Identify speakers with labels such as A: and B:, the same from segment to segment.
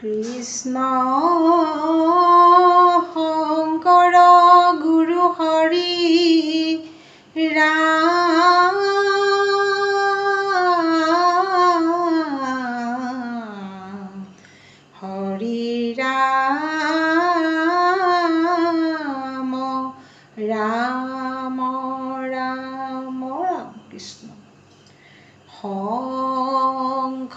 A: কৃষ্ণ শংকৰ গুৰু হৰি হৰি ৰাম ৰাম ৰাম ৰাম কৃষ্ণ। শংখ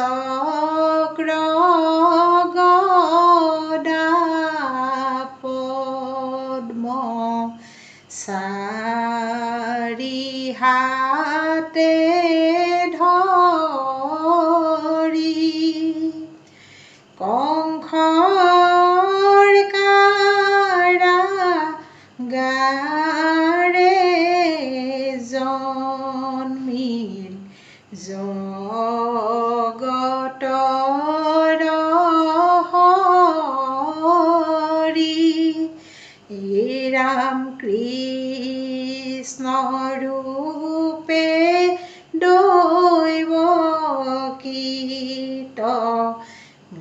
A: চক্ৰ গদা পদ্ম চাৰি হাতে ধৰি কংসৰ কাৰা গাৰে জন্মিল জগতৰ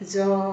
A: জগতৰ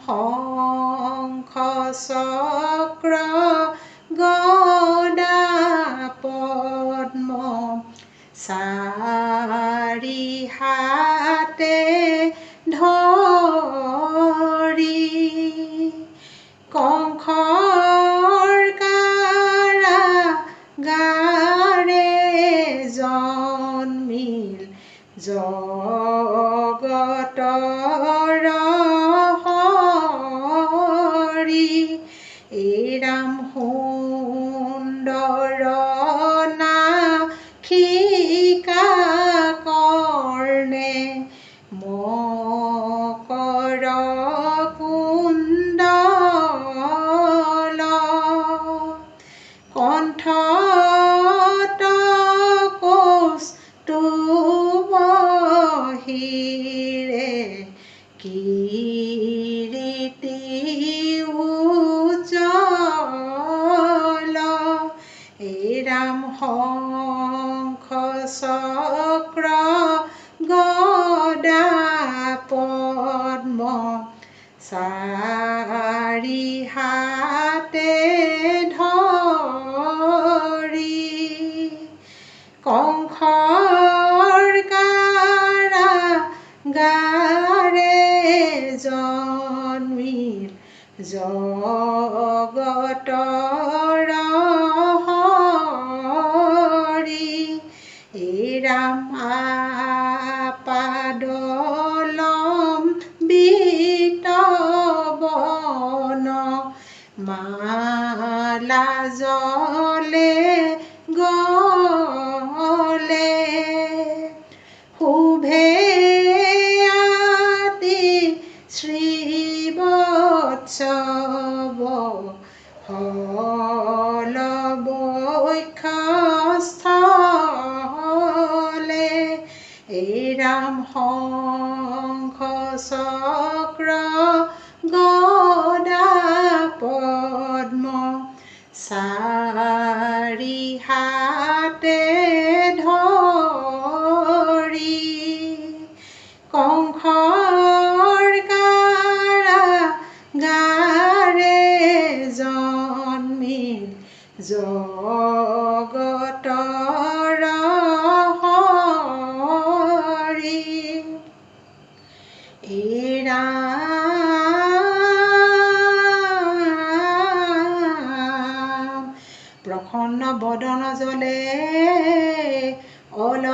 A: শংখ চক্ৰ গদা পদ্ম চাৰি হাতে ধৰি জন্মিল জগতৰ হাতে ধৰি কংসৰ কাৰা গাৰে জন্মিল জগতৰ la. high. অন্ন বদন জ্বলে অল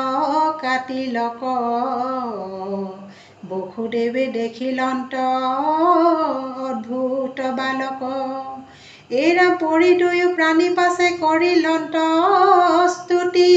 A: কাটি লক বসুদেৱে দেখিলন্ত অদ্ভুত বালক। এৰা পৰি দুয়ো প্ৰাণী পাছে কৰিলন্ত স্তুতি।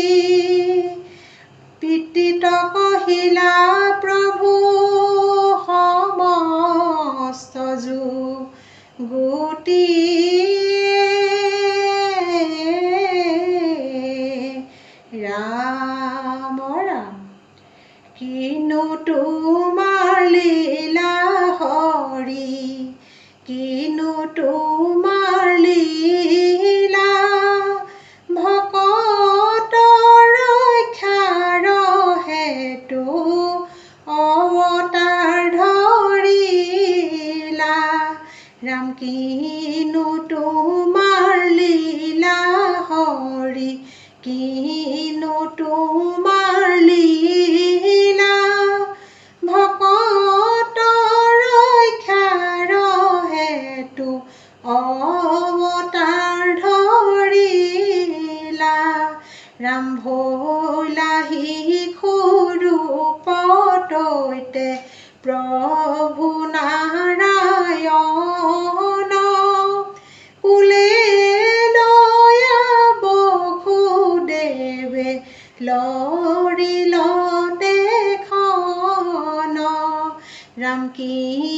A: নোটো মালিলা ভকত ৰক্ষাৰহেতু অৱতাৰ ধৰিলা। ৰাম কিনোটো মালিলা হৰি কিনোটো की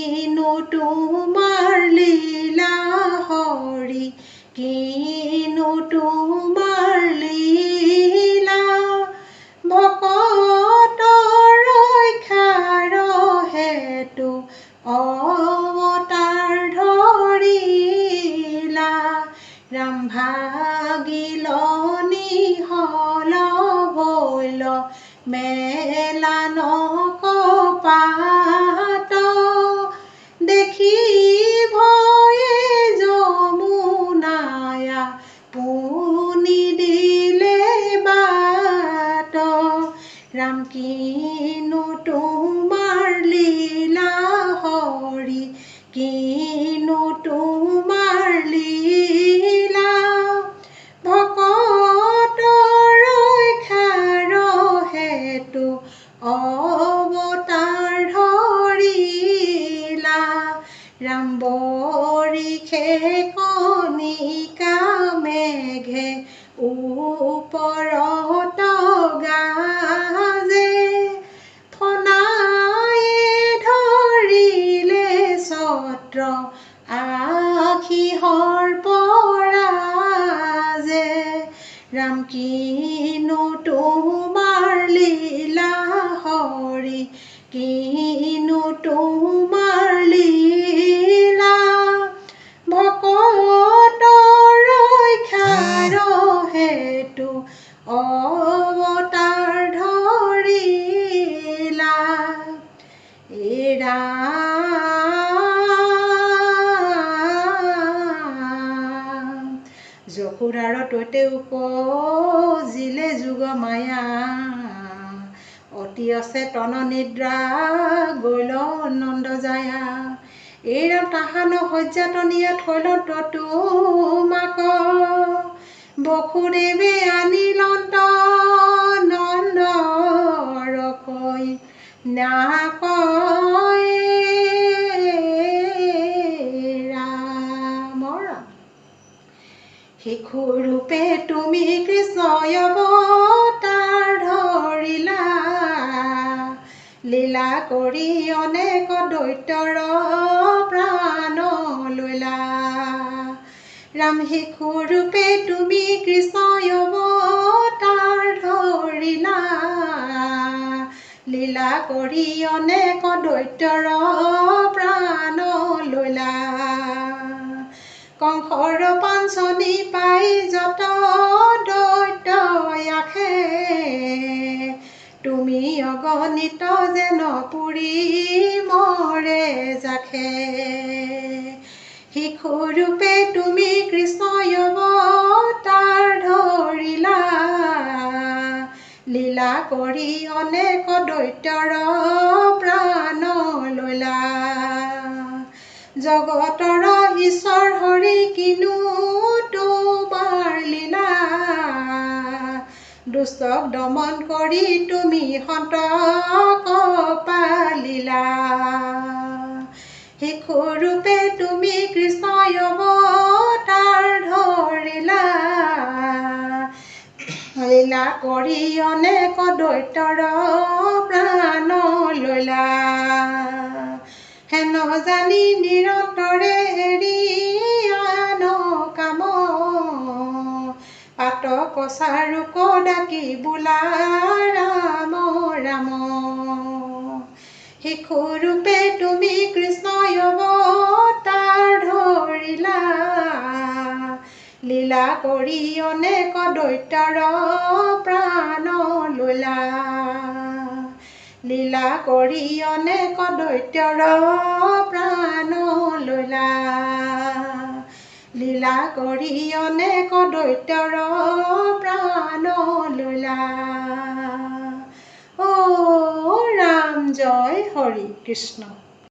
A: নিদিলে বাট ৰাম কিনো তোমাৰ লীলা হৰি কিনো তোমাৰ কিনো তোমাৰ লীলা হৰি কিনো তোমাৰ লীলা। ভকত ৰক্ষাৰহে সুৰাৰ ত্বতে উপজিলে যুগ মায়া। অতি অচেতন নিদ্ৰা গৈল নন্দ জায়া। এইৰ তাহান শয্যাতনীয়া থৈল তটো মাক বসুদেৱে আনি লন্দ নন্দ ৰ কৈ না শিশু ৰূপে তুমি কৃষ্ণয় অৱতাৰ ধৰিলা। লীলা কৰি অনেক দৈত্যৰ প্ৰাণ লৈলা। ৰাম শিশু ৰূপে তুমি কৃষ্ণয় অৱতাৰ ধৰিলা। লীলা কৰি অনেক দৈত্যৰ প্ৰাণ লৈলা। কংসৰ পাঞ্চনি পাই যত দৈত্যয়াখে তুমি অগণিত যেন পুৰি মৰে জাখে শিশু ৰূপে তুমি কৃষ্ণয় অৱতাৰ ধৰিলা। লীলা কৰি অনেক দৈত্যৰ প্ৰাণ লৈলা। জগতৰ ঈশ্বৰ হৰি কিনো তোমাৰ লীলা দুষ্টক দমন কৰি তুমি সন্তক পালিলা শিশু ৰূপে তুমি কৃষ্ণয় অৱতাৰ ধৰিলা। লীলা কৰি অনেক দৈত্যৰ প্ৰাণ লৈলা হেন জানি নিৰন্তৰে হেৰি আন কাম। পাত কছাৰু কদাকি বোলা ৰাম ৰাম। শিশু ৰূপে তুমি কৃষ্ণয় অৱতাৰ ধৰিলা। লীলা কৰি অনেক দৈত্যৰ প্ৰাণ লৈলা। লীলা কৰি অনেক দৈত্যৰ প্ৰাণ লৈলা। লীলা কৰি অনেক দৈত্যৰ প্ৰাণ লৈলা। অ ৰাম জয় হৰি কৃষ্ণ।